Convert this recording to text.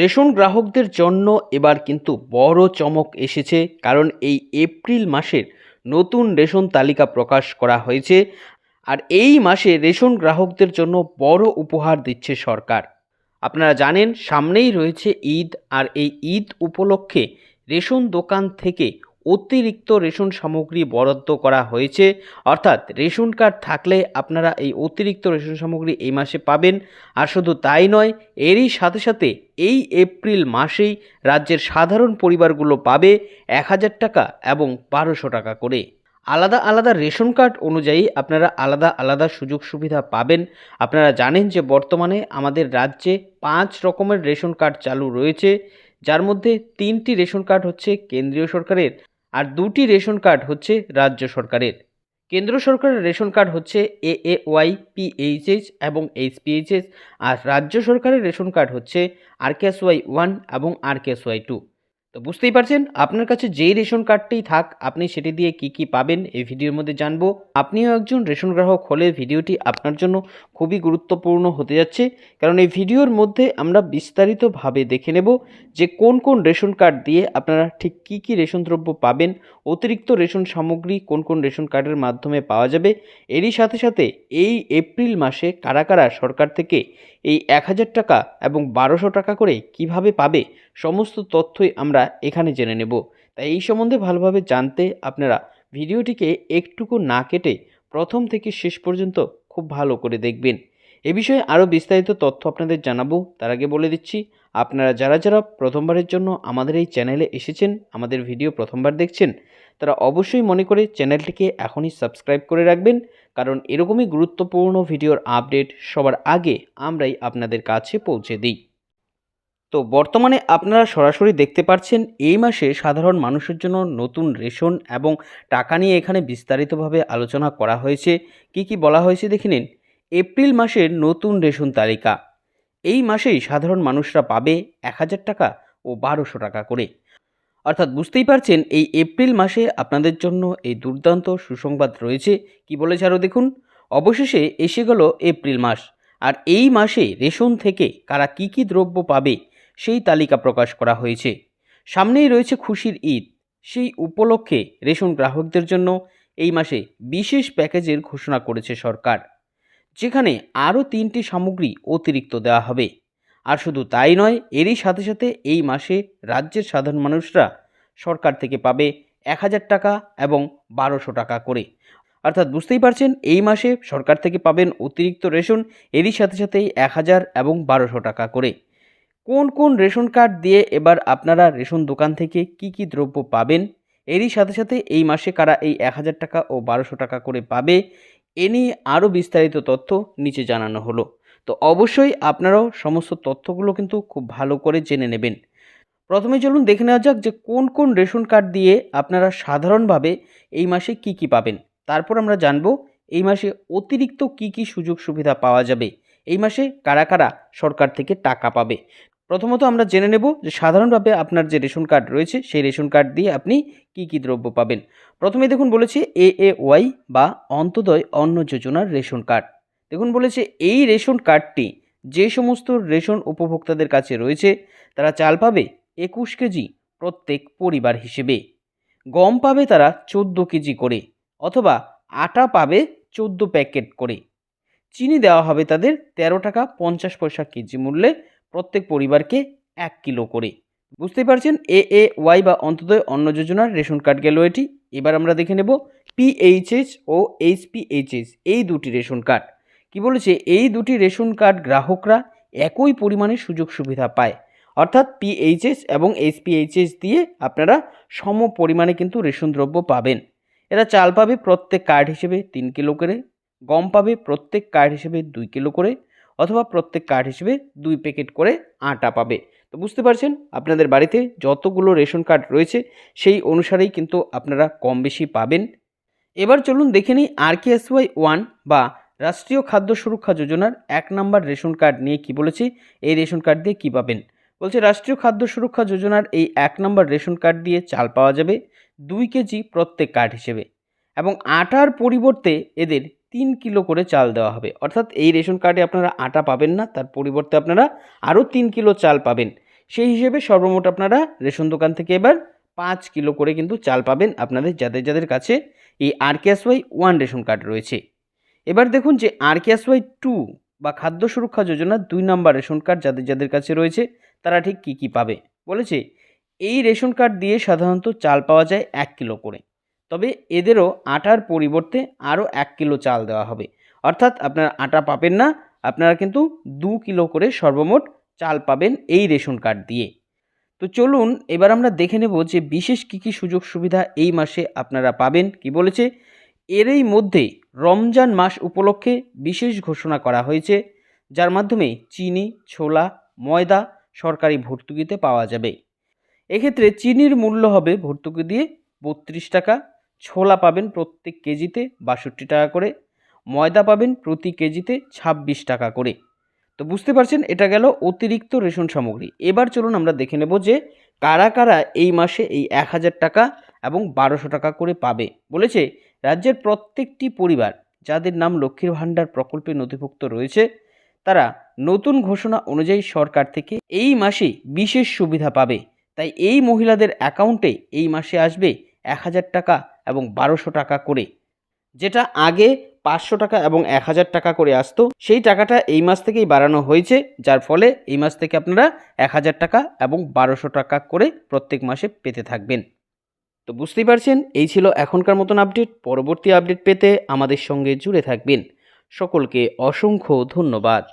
Ration গ্রাহকদের জন্য এবার কিন্তু বড় চমক এসেছে, কারণ এই এপ্রিল মাসের নতুন রেশন তালিকা প্রকাশ করা হয়েছে আর এই মাসে রেশন গ্রাহকদের জন্য বড় উপহার দিচ্ছে সরকার। আপনারা জানেন, সামনেই রয়েছে ঈদ আর এই ঈদ উপলক্ষে রেশন দোকান থেকে অতিরিক্ত রেশন সামগ্রী বরাদ্দ করা হয়েছে। অর্থাৎ রেশন কার্ড থাকলে আপনারা এই অতিরিক্ত রেশন সামগ্রী এই মাসে পাবেন। আর শুধু তাই নয়, এরই সাথে সাথে এই এপ্রিল মাসেই রাজ্যের সাধারণ পরিবারগুলো পাবে এক হাজার টাকা এবং বারোশো টাকা করে। আলাদা আলাদা রেশন কার্ড অনুযায়ী আপনারা আলাদা আলাদা সুযোগ সুবিধা পাবেন। আপনারা জানেন যে বর্তমানে আমাদের রাজ্যে পাঁচ রকমের রেশন কার্ড চালু রয়েছে। যার মধ্যে তিনটি রেশন কার্ড হচ্ছে কেন্দ্রীয় সরকারের আর দুটি রেশন কার্ড হচ্ছে রাজ্য সরকারের। কেন্দ্র সরকারের রেশন কার্ড হচ্ছে এ এ ওয়াই পিএইচএস এবং এইচপিএইচএস আর রাজ্য সরকারের রেশন কার্ড হচ্ছে R K S Y one এবং R K S Y two. তো বুঝতেই পারছেন, আপনার কাছে যেই রেশন কার্ডটি থাক, আপনি সেটি দিয়ে কি কি পাবেন এই ভিডিওর মধ্যে জানব। আপনিও একজন রেশন গ্রাহক হলে ভিডিওটি আপনার জন্য খুবই গুরুত্বপূর্ণ হতে যাচ্ছে। কারণ এই ভিডিওর মধ্যে আমরা বিস্তারিতভাবে দেখে নেব যে কোন কোন রেশন কার্ড দিয়ে আপনারা ঠিক কি কি রেশন দ্রব্য পাবেন, অতিরিক্ত রেশন সামগ্রী কোন কোন রেশন কার্ডের মাধ্যমে পাওয়া যাবে। এরই সাথে সাথে এই এপ্রিল মাসে কারা কারা সরকার থেকে এই এক হাজার টাকা এবং বারোশো টাকা করে কীভাবে পাবে সমস্ত তথ্যই আমরা এখানে জেনে নেব। তাই এই সম্বন্ধে ভালোভাবে জানতে আপনারা ভিডিওটিকে একটুকু না কেটে প্রথম থেকে শেষ পর্যন্ত খুব ভালো করে দেখবেন। এ বিষয়ে আরও বিস্তারিত তথ্য আপনাদের জানাব। তার আগে বলে দিচ্ছি, আপনারা যারা যারা প্রথমবারের জন্য আমাদের এই চ্যানেলে এসেছেন, আমাদের ভিডিও প্রথমবার দেখছেন, তারা অবশ্যই মনে করে চ্যানেলটিকে এখনই সাবস্ক্রাইব করে রাখবেন, কারণ এরকমই গুরুত্বপূর্ণ ভিডিওর আপডেট সবার আগে আমরাই আপনাদের কাছে পৌঁছে দিই। তো বর্তমানে আপনারা সরাসরি দেখতে পাচ্ছেন এই মাসে সাধারণ মানুষের জন্য নতুন রেশন এবং টাকা নিয়ে এখানে বিস্তারিতভাবে আলোচনা করা হয়েছে। কি কি বলা হয়েছে দেখে নিন। এপ্রিল মাসের নতুন রেশন তালিকা। এই মাসেই সাধারণ মানুষরা পাবে এক হাজার টাকা ও বারোশো টাকা করে। অর্থাৎ বুঝতেই পারছেন, এই এপ্রিল মাসে আপনাদের জন্য এই দুর্দান্ত সুসংবাদ রয়েছে। কি বলেছে আরও দেখুন। অবশেষে এসে গেল এপ্রিল মাস। আর এই মাসে রেশন থেকে কারা কি কি দ্রব্য পাবে সেই তালিকা প্রকাশ করা হয়েছে। সামনেই রয়েছে খুশির ঈদ। সেই উপলক্ষে রেশন গ্রাহকদের জন্য এই মাসে বিশেষ প্যাকেজের ঘোষণা করেছে সরকার। যেখানে আরও তিনটি সামগ্রী অতিরিক্ত দেওয়া হবে। আর শুধু তাই নয়, এরই সাথে সাথে এই মাসে রাজ্যের সাধারণ মানুষরা সরকার থেকে পাবে এক হাজার টাকা এবং বারোশো টাকা করে। অর্থাৎ বুঝতেই পারছেন, এই মাসে সরকার থেকে পাবেন অতিরিক্ত রেশন, এরই সাথে সাথেই এক হাজার এবং বারোশো টাকা করে। কোন কোন রেশন কার্ড দিয়ে এবার আপনারা রেশন দোকান থেকে কি কি দ্রব্য পাবেন? এরই সাথে সাথে এই মাসে কারা এই এক হাজার টাকা ও বারোশো টাকা করে পাবে, এ নিয়ে আরও বিস্তারিত তথ্য নিচে জানানো হলো। তো অবশ্যই আপনারাও সমস্ত তথ্যগুলো কিন্তু খুব ভালো করে জেনে নেবেন। প্রথমে চলুন দেখে নেওয়া যাক যে কোন কোন রেশন কার্ড দিয়ে আপনারা সাধারণভাবে এই মাসে কি কি পাবেন। তারপর আমরা জানব এই মাসে অতিরিক্ত কি কি সুযোগ সুবিধা পাওয়া যাবে। এই মাসে কারা কারা সরকার থেকে টাকা পাবে। প্রথমত আমরা জেনে নেব যে সাধারণভাবে আপনার যে রেশন কার্ড রয়েছে, সেই রেশন কার্ড দিয়ে আপনি কি কি দ্রব্য পাবেন। প্রথমে দেখুন বলেছে এ এ ওয়াই বা অন্তদয় অন্ন যোজনার রেশন কার্ড। দেখুন বলেছে এই রেশন কার্ডটি যে সমস্ত রেশন উপভোক্তাদের কাছে রয়েছে, তারা চাল পাবে একুশ কেজি প্রত্যেক পরিবার হিসেবে। গম পাবে তারা চোদ্দ কেজি করে, অথবা আটা পাবে চোদ্দ প্যাকেট করে। চিনি দেওয়া হবে তাদের তেরো টাকা পঞ্চাশ পয়সা কেজি মূল্যে প্রত্যেক পরিবারকে এক কিলো করে। বুঝতেই পারছেন? এ এ ওয়াই বা অন্তদয় অন্ন যোজনার রেশন কার্ড গেল এটি। এবার আমরা দেখে নেব পিএইচএস ও এইচপিএইচএস এই দুটি রেশন কার্ড। কি বলেছে? এই দুটি রেশন কার্ড গ্রাহকরা একই পরিমাণে সুযোগ সুবিধা পায়। অর্থাৎ পিএইচএস এবং এইচপিএইচএস দিয়ে আপনারা সম পরিমাণে কিন্তু রেশন দ্রব্য পাবেন। এরা চাল পাবে প্রত্যেক কার্ড হিসেবে তিন কিলো করে, গম পাবে প্রত্যেক কার্ড হিসেবে দুই কিলো করে অথবা প্রত্যেক কার্ড হিসেবে দুই প্যাকেট করে আটা পাবে। তো বুঝতে পারছেন? আপনাদের বাড়িতে যতগুলো রেশন কার্ড রয়েছে, সেই অনুসারেই কিন্তু আপনারা কম বেশি পাবেন। এবার চলুন দেখে নিই R K S Y one বা রাষ্ট্রীয় খাদ্য সুরক্ষা যোজনার এক নম্বর রেশন কার্ড নিয়ে কি বলেছে, এই রেশন কার্ড দিয়ে কী পাবেন? বলছে, রাষ্ট্রীয় খাদ্য সুরক্ষা যোজনার এই এক নম্বর রেশন কার্ড দিয়ে চাল পাওয়া যাবে দুই কেজি প্রত্যেক কার্ড হিসেবে এবং আটার পরিবর্তে এদের তিন কিলো করে চাল দেওয়া হবে। অর্থাৎ এই রেশন কার্ডে আপনারা আটা পাবেন না, তার পরিবর্তে আপনারা আরও তিন কিলো চাল পাবেন। সেই হিসেবে সর্বমোট আপনারা রেশন দোকান থেকে এবার পাঁচ কিলো করে কিন্তু চাল পাবেন আপনাদের, যাদের যাদের কাছে এই R Y one ration card রয়েছে। এবার দেখুন যে আর ওয়াই টু বা খাদ্য সুরক্ষা যোজনার দুই নম্বর রেশন কার্ড যাদের যাদের কাছে রয়েছে, তারা ঠিক কী কী পাবে? বলেছে, এই রেশন কার্ড দিয়ে সাধারণত চাল পাওয়া যায় এক কিলো করে। তবে এদেরও আটার পরিবর্তে আরও এক কিলো চাল দেওয়া হবে। অর্থাৎ আপনারা আটা পাবেন না, আপনারা কিন্তু দু কিলো করে সর্বমোট চাল পাবেন এই রেশন কার্ড দিয়ে। তো চলুন এবার আমরা দেখে নেব যে বিশেষ কী কী সুযোগ সুবিধা এই মাসে আপনারা পাবেন, কি বলেছে? এরই মধ্যে রমজান মাস উপলক্ষে বিশেষ ঘোষণা করা হয়েছে, যার মাধ্যমে চিনি, ছোলা, ময়দা সরকারি ভর্তুকিতে পাওয়া যাবে। এক্ষেত্রে চিনির মূল্য হবে ভর্তুকি দিয়ে বত্রিশ টাকা ছোলা পাবেন প্রত্যেক কেজিতে বাষট্টি টাকা করে, ময়দা পাবেন প্রতি কেজিতে ছাব্বিশ টাকা করে। তো বুঝতে পারছেন, এটা গেল অতিরিক্ত রেশন সামগ্রী। এবার চলুন আমরা দেখে নেব যে কারা কারা এই মাসে এই এক হাজার টাকা এবং বারোশো টাকা করে পাবে। বলেছে, রাজ্যের প্রত্যেকটি পরিবার, যাদের নাম লক্ষ্মীর ভাণ্ডার প্রকল্পে নথিভুক্ত রয়েছে, তারা নতুন ঘোষণা অনুযায়ী সরকার থেকে এই মাসে বিশেষ সুবিধা পাবে। তাই এই মহিলাদের অ্যাকাউন্টে এই মাসে আসবে এক হাজার টাকা এবং বারোশো টাকা করে। যেটা আগে পাঁচশো টাকা এবং এক হাজার টাকা করে আসতো, সেই টাকাটা এই মাস থেকেই বাড়ানো হয়েছে, যার ফলে এই মাস থেকে আপনারা এক হাজার টাকা এবং বারোশো টাকা করে প্রত্যেক মাসে পেতে থাকবেন। তো বুঝতেই পারছেন, এই ছিল এখনকার মতন আপডেট। পরবর্তী আপডেট পেতে আমাদের সঙ্গে জুড়ে থাকবেন। সকলকে অসংখ্য ধন্যবাদ।